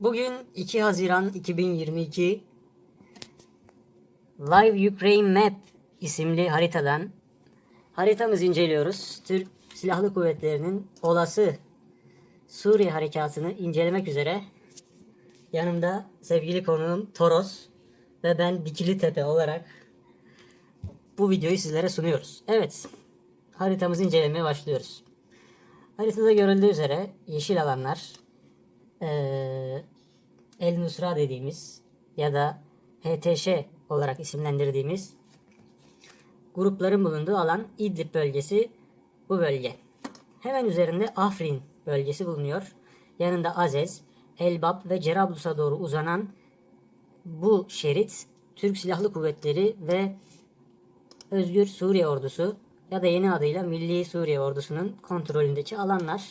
Bugün 2 Haziran 2022 Live Ukraine Map isimli haritadan haritamızı inceliyoruz. Türk Silahlı Kuvvetleri'nin olası Suriye harekatını incelemek üzere yanımda sevgili konuğum Toros ve ben Dikili Tepe olarak bu videoyu sizlere sunuyoruz. Evet, haritamızı incelemeye başlıyoruz. Haritada görüldüğü üzere yeşil alanlar eee, El Nusra dediğimiz ya da HTŞ olarak isimlendirdiğimiz grupların bulunduğu alan İdlib bölgesi bu bölge. Hemen üzerinde Afrin bölgesi bulunuyor. Yanında Azez, Elbap ve Cerablus'a doğru uzanan bu şerit Türk Silahlı Kuvvetleri ve Özgür Suriye Ordusu ya da yeni adıyla Milli Suriye Ordusu'nun kontrolündeki alanlar.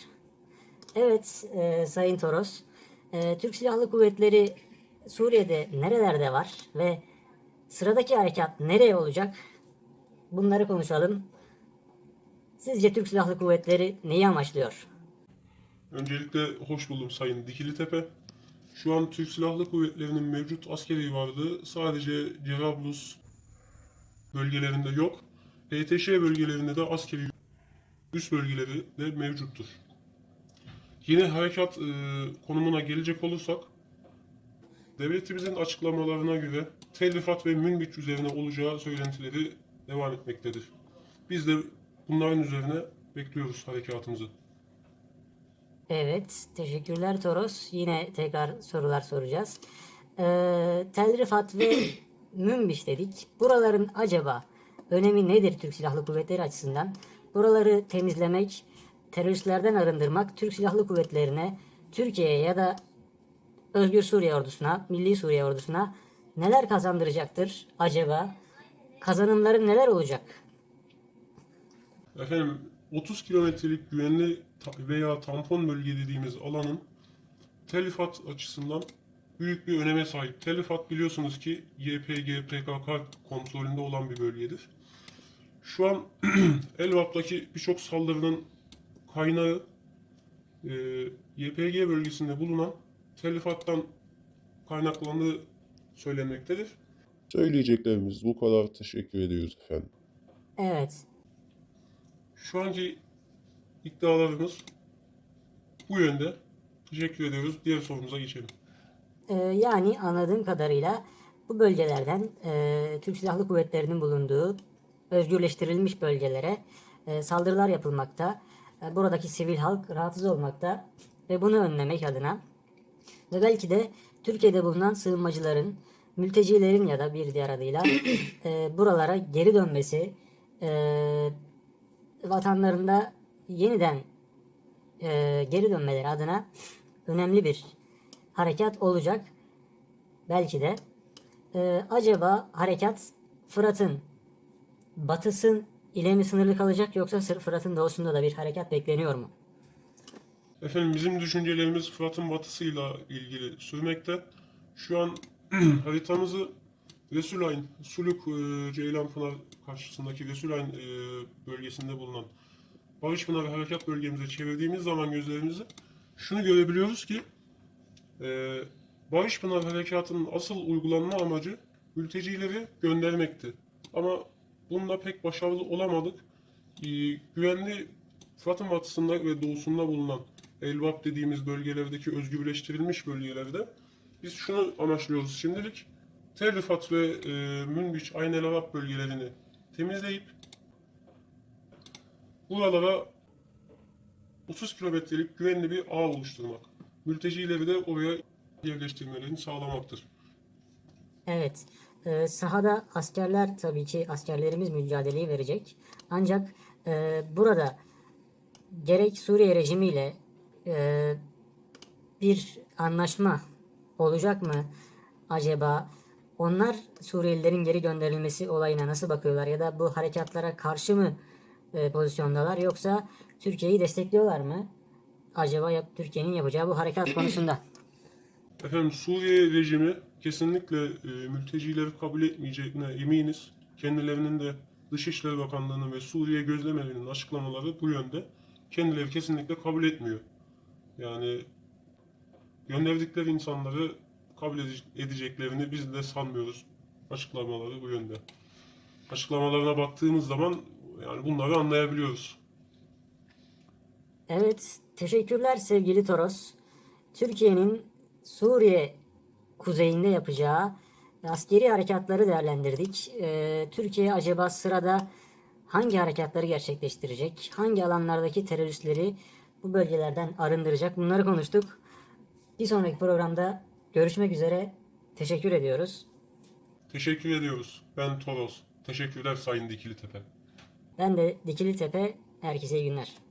Evet e, Sayın Toros, e, Türk Silahlı Kuvvetleri Suriye'de nerelerde var ve sıradaki harekat nereye olacak? Bunları konuşalım. Sizce Türk Silahlı Kuvvetleri neyi amaçlıyor? Öncelikle hoş buldum Sayın Dikilitepe. Şu an Türk Silahlı Kuvvetleri'nin mevcut askeri varlığı sadece Cerablus bölgelerinde yok. HTŞ bölgelerinde de askeri üst bölgeleri de mevcuttur. Yine harekat e, konumuna gelecek olursak, devletimizin açıklamalarına göre Tel Rifat ve Münbiç üzerine olacağı söylentileri devam etmektedir. Biz de bunların üzerine bekliyoruz harekatımızı. Evet, teşekkürler Toros. Yine tekrar sorular soracağız. Ee, Tel Rifat ve Münbiş dedik. Buraların acaba önemi nedir Türk Silahlı Kuvvetleri açısından? Buraları temizlemek, teröristlerden arındırmak Türk Silahlı Kuvvetleri'ne, Türkiye'ye ya da Özgür Suriye Ordusu'na, Milli Suriye Ordusu'na neler kazandıracaktır acaba? Kazanımları neler olacak? Efendim 30 kilometrelik güvenli veya tampon bölge dediğimiz alanın telifat açısından büyük bir öneme sahip. Telifat biliyorsunuz ki YPG, PKK kontrolünde olan bir bölgedir. Şu an Elbap'taki birçok saldırının kaynağı e, YPG bölgesinde bulunan telifattan kaynaklandığı söylenmektedir. Söyleyeceklerimiz bu kadar. Teşekkür ediyoruz efendim. Evet, Şu anki iddialarımız bu yönde. Teşekkür ediyoruz. Diğer sorumuza geçelim. Ee, yani anladığım kadarıyla bu bölgelerden e, Türk Silahlı Kuvvetleri'nin bulunduğu özgürleştirilmiş bölgelere e, saldırılar yapılmakta. E, buradaki sivil halk rahatsız olmakta ve bunu önlemek adına ve belki de Türkiye'de bulunan sığınmacıların, mültecilerin ya da bir diğer adıyla e, buralara geri dönmesi, e, vatanlarında yeniden e, geri dönmeleri adına önemli bir harekat olacak. Belki de. E, acaba harekat Fırat'ın batısı ile mi sınırlı kalacak yoksa sırf Fırat'ın doğusunda da bir harekat bekleniyor mu? Efendim bizim düşüncelerimiz Fırat'ın batısıyla ilgili sürmekte. Şu an haritamızı Resulayn, Suluk, e, Ceylanpınar karşısındaki Resulayn e, bölgesinde bulunan Barışpınar Harekat Bölgemize çevirdiğimiz zaman gözlerimizi şunu görebiliyoruz ki e, Barışpınar Harekatı'nın asıl uygulanma amacı mültecileri göndermekti. Ama bunda pek başarılı olamadık. E, güvenli Fırat'ın batısında ve doğusunda bulunan Elbap dediğimiz bölgelerdeki özgürleştirilmiş bölgelerde biz şunu amaçlıyoruz şimdilik. Tel Rifat ve e, Münbiç, Ayn bölgelerini temizleyip buralara 30 kilometrelik güvenli bir ağ oluşturmak. Mültecileri de oraya yerleştirmelerini sağlamaktır. Evet. E, sahada askerler tabii ki askerlerimiz mücadeleyi verecek. Ancak e, burada gerek Suriye rejimiyle e, bir anlaşma olacak mı acaba? Onlar Suriyelilerin geri gönderilmesi olayına nasıl bakıyorlar ya da bu harekatlara karşı mı e, pozisyondalar yoksa Türkiye'yi destekliyorlar mı? Acaba yap, Türkiye'nin yapacağı bu harekat konusunda. Efendim Suriye rejimi kesinlikle e, mültecileri kabul etmeyeceğine eminiz. Kendilerinin de Dışişleri Bakanlığı'nın ve Suriye gözlemelerinin açıklamaları bu yönde. Kendileri kesinlikle kabul etmiyor. Yani gönderdikleri insanları kabul ede- edeceklerini biz de sanmıyoruz. Açıklamaları bu yönde. Açıklamalarına baktığımız zaman yani bunları anlayabiliyoruz. Evet, teşekkürler sevgili Toros. Türkiye'nin Suriye kuzeyinde yapacağı askeri harekatları değerlendirdik. Ee, Türkiye acaba sırada hangi harekatları gerçekleştirecek? Hangi alanlardaki teröristleri bu bölgelerden arındıracak? Bunları konuştuk. Bir sonraki programda görüşmek üzere. Teşekkür ediyoruz. Teşekkür ediyoruz. Ben Toros. Teşekkürler Sayın Dikili Tepe. Ben de Dikili Tepe. Herkese iyi günler.